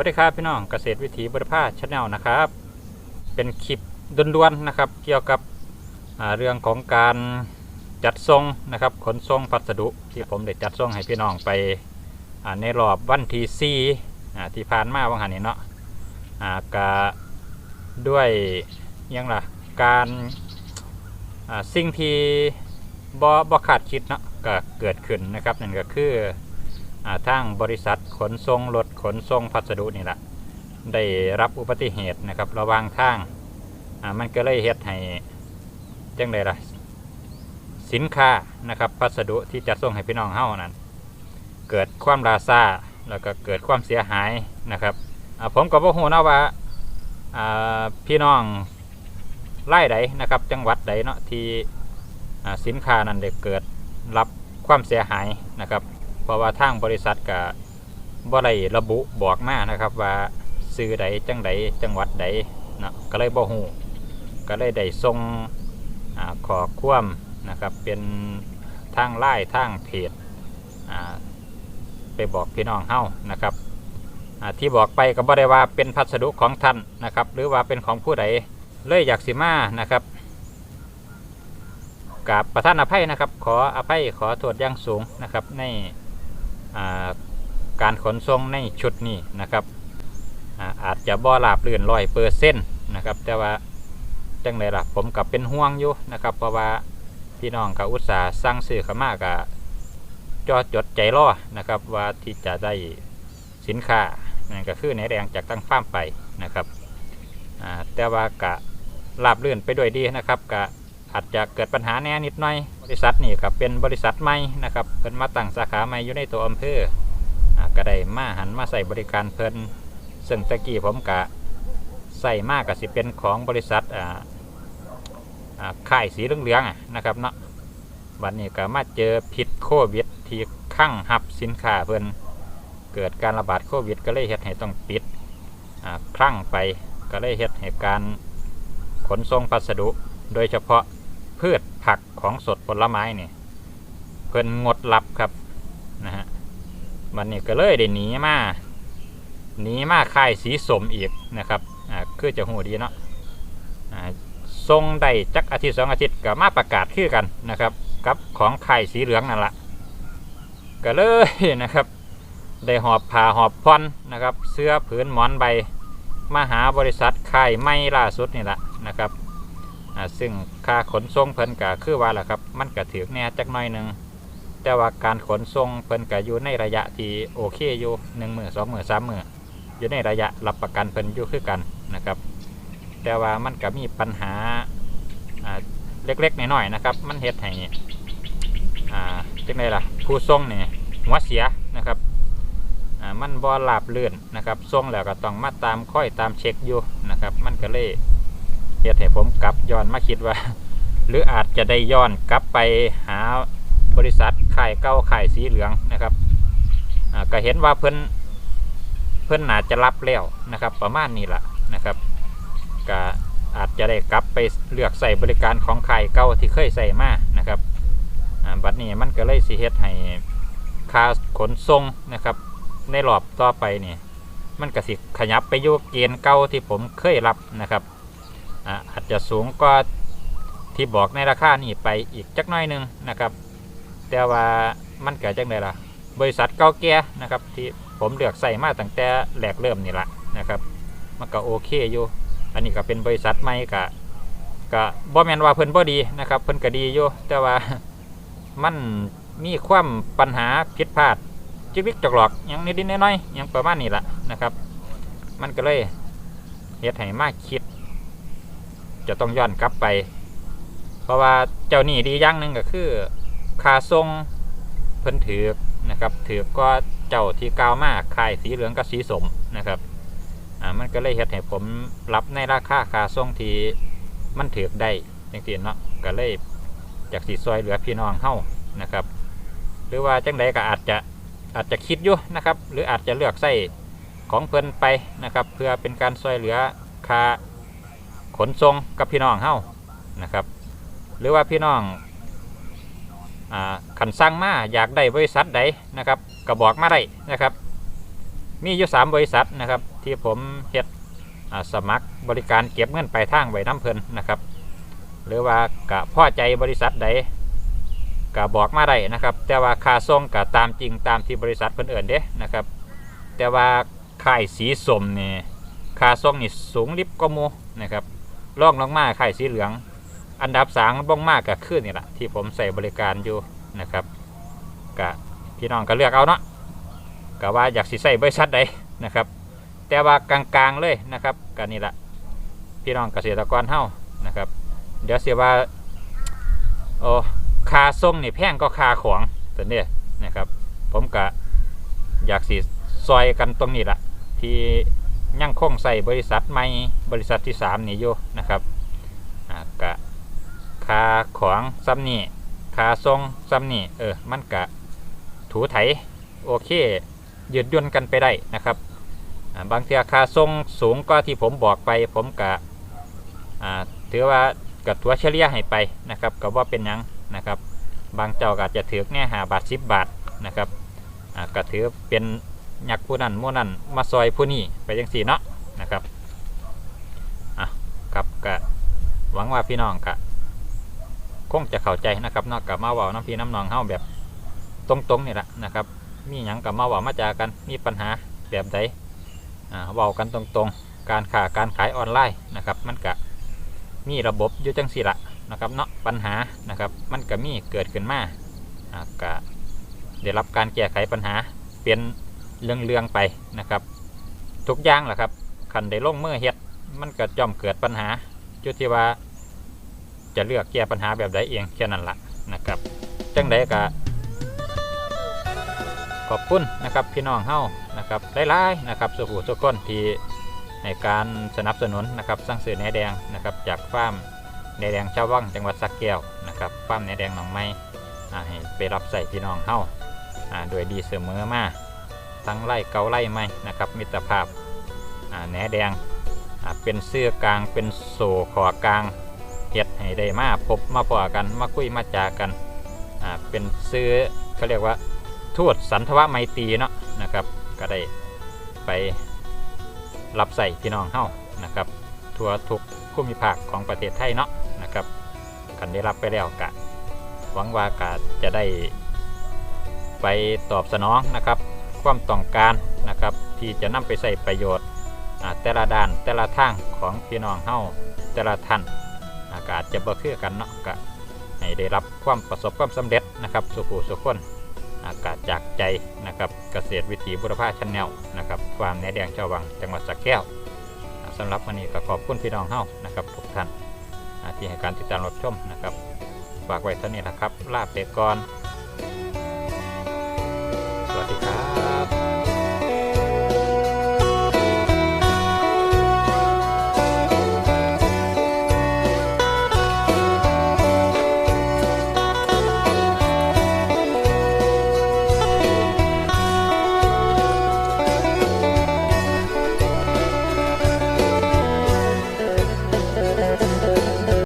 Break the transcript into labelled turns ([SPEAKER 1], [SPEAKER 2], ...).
[SPEAKER 1] วัสดีครับพี่น้องเกษตรวิถีบริภาชแนลนะครับ เป็นคลิปด่วนๆนะครับ เกี่ยวกับเรื่องของการจัดส่งนะครับ ขนส่งพัสดุที่ผมได้จัดส่งให้พี่น้องไปในรอบวันที่สี่ที่ผ่านมาวันหันนี้เนาะกะด้วยยังล่ะการสิ่งที่บ่บ่คาดคิดเนาะก็เกิดขึ้นนะครับนั่นก็คืออทางบริษัทขนส่งรถ ขนส่งพัสดุนี่แหละได้รับอุบัติเหตุนะครับ ระหว่างทาง อ่า มันก็เลยเฮ็ดให้จังไดล่ะ สินค้านะครับ พัสดุที่จะส่งให้พี่น้องเฮานั้น เกิดความราซาแล้วก็เกิดความเสียหายนะครับผมก็บ่ฮู้นะว่าอ่าพี่น้องไล่ใดนะครับ จังหวัดใดเนาะที่สินค้านั้นได้เกิดรับความเสียหายนะครับ เพราะว่าทางบริษัทก็บ่ ได้ระบุบอกมานะครับ ว่าซื้อใดจังใดจังหวัดใดเนาะก็เลยบ่ฮู้ก็เลยได้ส่งอขอความนะครับเป็นทางไล่ทางเพจไปบอกพี่น้องเฮานะครับที่บอกไปก็บ่ได้ว่าเป็นพัสดุของท่านนะครับ หรือว่าเป็นของผู้ใดเลยอยากสิมานะครับกับประท่านอภัยนะครับ ขออภัยขอโทษอย่างสูงนะครับในอ่า การขนส่งในชุดนี้นะครับอาจจะบ่ราบรื่อนร้อยเปอร์เซ็นต์นะครับ แต่ว่าจังไดล่ะผมกับเป็นห่วงอยู่นะครับ เพราะว่าพี่น้องกับอุตสาห์สั่งซื้อขามากับจอจดใจรอนะครับว่าที่จะได้สินค้านั่นก็คือในแรงจากตั้งฟ้ามไปนะครับแต่ว่ากะราบรื่อนไปด้วยดีนะครับกะอาจจะเกิดปัญหาแน่นิดหน่อย บริษัทนี่ครับเป็นบริษัทใหม่นะครับเพิ่นมาตั้งสาขาใหม่อยู่ในตัวอำเภอ ก็ได้มาหันมาใส่บริการเพิ่นซึ่งตะกี้ผมกะใส่มากกับสิเป็นของบริษัทอ่าอ่าค่ายสีเหลืองๆนะครับเนาะวันนี้ก็มาเจอพิษโควิดที่ข้างหับสินค้าเพิ่นเกิดการระบาดโควิด ก็เลยเฮ็ดให้ต้องปิดคลั่งไปก็เลยเฮ็ดให้การขนส่งพัสดุ โดยเฉพาะพืชผักของสดผลไม้เนี่ยเพิ่นงดรับครับ วันนี้ก็เลยได้หนีมาหนีมาค่ายสีสมอีกนะครับอ่าคือจะหูดีเนาะอ่าทรงได้จักอาทิตย์สองอาทิตย์ก็มาประกาศคือกันนะครับ กับของค่ายสีเหลืองนั่นละก็เลยนะครับ ได้หอบผ้าหอบพรนนะครับ เสื้อผืนหมอนใบมาหาบริษัทค่ายไม่ล่าสุดนี่แหละนะครับอ่าซึ่งค่าขนส่งเพิ่นก็คือว่าแหละครับ มันก็ถือแน่จักหน่อยหนึ่ง แต่ว่าการขนส่งเพิ่นก็อยู่ในระยะที่โอเคอยู่หนึ่งมือสองมือสามมืออยู่ในระยะรับประกันเพิ่นอยู่คือกันนะครับ แต่ว่ามันก็มีปัญหาเล็กๆน้อยๆนะครับ มันเฮ็ดให้อ่าจังไดล่ะผู้ส่งนี่หัวเสียนะครับมันบ่ราบเลื่อนนะครับส่งแล้วก็ต้องมาตามค่อยตามเช็คอยู่นะครับ มันก็เลยเฮ็ดให้ผมกลับย้อนมาคิดว่า หรืออาจจะได้ย้อนกลับไปหา บริษัทไขายเก้าขายสีเหลืองนะครับก็เห็นว่าเพิ่นเพิ่นอาจจะรับแล้วนะครับ ประมาณนี้แหละนะครับก็อาจจะได้กลับไปเลือกใส่บริการของไขายเก้าที่เคยใส่มานะครับบัดนี้มันก็เลยสิเฮ็ดให้ค่าขนส่งนะครับ ในรอบต่อไปนี่มันก็สิขยับไปอยู่เกณฑ์เก่าที่ผมเคยรับนะครับอาจจะสูงกว่าที่บอกในราคานี่ไปอีกจักน้อยนึงนะครับ แต่ว่ามันเกิดจากไหนล่ะ บริษัทเก่าแก่นะครับ ที่ผมเลือกใส่มาตั้งแต่แรกเริ่มนี่แหละนะครับมันก็โอเคอยู่ อันนี้ก็เป็นบริษัทใหม่ก็ก็บ่แมนว่าเพิ่นบ่ดีนะครับเพิ่นก็ดีอยู่แต่ว่ามันมีความปัญหาผิดพลาดจิกลิกจกหลอกยังนิดๆน้อยๆยังประมาณนี้แหละนะครับ มันก็เลยเฮ็ดให้มาคิด จะต้องย้อนกลับไป เพราะว่าเจ้าหนี้ดีอย่างหนึ่งก็คือ ค่าทรงเพิ่นถือกนะครับถือกก็เจ้าที่กาวมากขายสีเหลืองกับสีสมนะครับอ่ามันก็เลยเฮ็ดให้ผมรับในราคาค่าทรงที่มันถือกได้จังซี่เนาะก็เลยจากสีซอยเหลือพี่น้องเฮานะครับ หรือว่าจังใดก็อาจจะอาจจะคิดอยู่นะครับ หรืออาจจะเลือกใส่ของเพิ่นไปนะครับ เพื่อเป็นการซอยเหลือค่าขนส่งกับพี่น้องเฮานะครับ หรือว่าพี่น้อง ขันสั่งมาอยากได้บริษัทใดนะครับก็บอกมาได้นะครับ มีอยู่สามบริษัทนะครับ ที่ผมเฮ็ดสมัครบริการเก็บเงินปลายทางไว้น้ำเพลินนะครับ หรือว่ากะพ่อใจบริษัทใดกะบอกมาได้นะครับ แต่ว่าค่าส่งกะตามจริงตามที่บริษัทเพิ่นเอิ่นเด้นะครับ แต่ว่าค่ายสีสมนี่ค่าส่งนี่สูงลิบก็มูนะครับรองลงมาค่ายสีเหลือง อันดับสามบ้องมากก็คือนี่แหละที่ผมใส่บริการอยู่นะครับกะพี่น้องก็เลือกเอาเนาะกะว่าอยากสิใส่บริษัทใดนะครับ แต่ว่ากลางๆเลยนะครับก็นี่แหละพี่น้องเกษตรกรเฮานะครับ เดี๋ยวเสียว่าโอ้คาส่งนี่แพงก็คาของตัวเนี้ยนะครับ ผมก็อยากสิซอยกันตรงนี้แหละที่ยังคงใส่บริษัทใหม่บริษัทที่สามนี่อยู่นะครับ คาของซ้ำนี่คาส่งซ้ำนี่เออมันกะถูไถโอเคยืดย่นกันไปได้นะครับบางเทีคาส่งสูงก็ที่ผมบอกไป ผมกะถือว่ากับตัวเฉลี่ยให้ไปนะครับก็ว่าเป็นยังนะครับ บางเจ้าก็อาจจะถือเนี่ยหาบาทสิบบาทนะครับก็ถือเป็นยักษ์ผู้นั้นมู่นั้นมาซอยผู้นี้ไปยังสี่เนาะนะครับอะครับก็หวังว่าพี่น้องก็ คงจะเข้าใจนะครับเนอกกับมาว่าน้ำพี่น้ำนองเฮาแบบตรงๆนี่แหละนะครับ มีหยังกับมาว่ามาจากันมีปัญหาแบบใดอ่าเว้ากันตรงๆ การค้าการขายออนไลน์นะครับ มันก็มีระบบอยู่จังสี่ละนะครับเนาะปัญหานะครับมันก็มีเกิดขึ้นมาอ่าก็ได้รับการแก้ไขปัญหาเป็นเรื่องๆไปนะครับ ทุกอย่างแหละครับคันได้ลงเมื่อเฮ็ดมันก็ย่อมเกิดปัญหาจุดที่ว่า จะเลือกแก้ปัญหาแบบใดเองแค่นั้นละนะครับจังใดก็ขอบคุณนะครับพี่น้องเฮานะครับหลายๆนะครับสุขุสุกคนที่ในการสนับสนุนนะครับสร้างสื่อแหนแดงนะครับจากฟาร์มแหนแดงชาววังจังหวัดสักแก้วนะครับฟาร์มแหนแดงหนองไม้อ่ให้ไปรับใส่พี่น้องเฮาอ่าโดยดีเสมอมาทั้งไล่เกาไล่ไม้นะครับมิตรภาพแหนแดงเป็นเสื้อกลางเป็นโซ่ขอกลาง เฮ็ดให้ได้มาพบมาพอกันมาคุยมาจากันอ่าเป็นซื้อเขาเรียกว่าทูตสันทวไมตรีเนาะนะครับ ก็ได้ไปรับใส่พี่น้องเฮ้านะครับ ทั่วทุกภูมิภาคของประเทศไทยเนาะนะครับกันได้รับไปแล้วกะหวังว่ากะจะได้ไปตอบสนองนะครับ ความต้องการนะครับ ที่จะนำไปใส่ประโยชน์อ่าแต่ละด้านแต่ละทางของพี่น้องเฮ้าแต่ละท่าน อากาศจะบ่คือกันเนาะก็ให้ได้รับความประสบความสำเร็จนะครับสุขุสุขคนอากาศจากใจนะครับเกษตรวิถีบุรพาชันแนลนะครับฟาร์มแหนแดงชาววังจังหวัดสระแก้วอ่าสำหรับวันนี้ก็ขอบคุณพี่น้องเฮานะครับทุกท่านที่ให้การติดตามรับชมนะครับฝากไว้เท่านี้นะครับลาไปก่อนสวัสดีครับ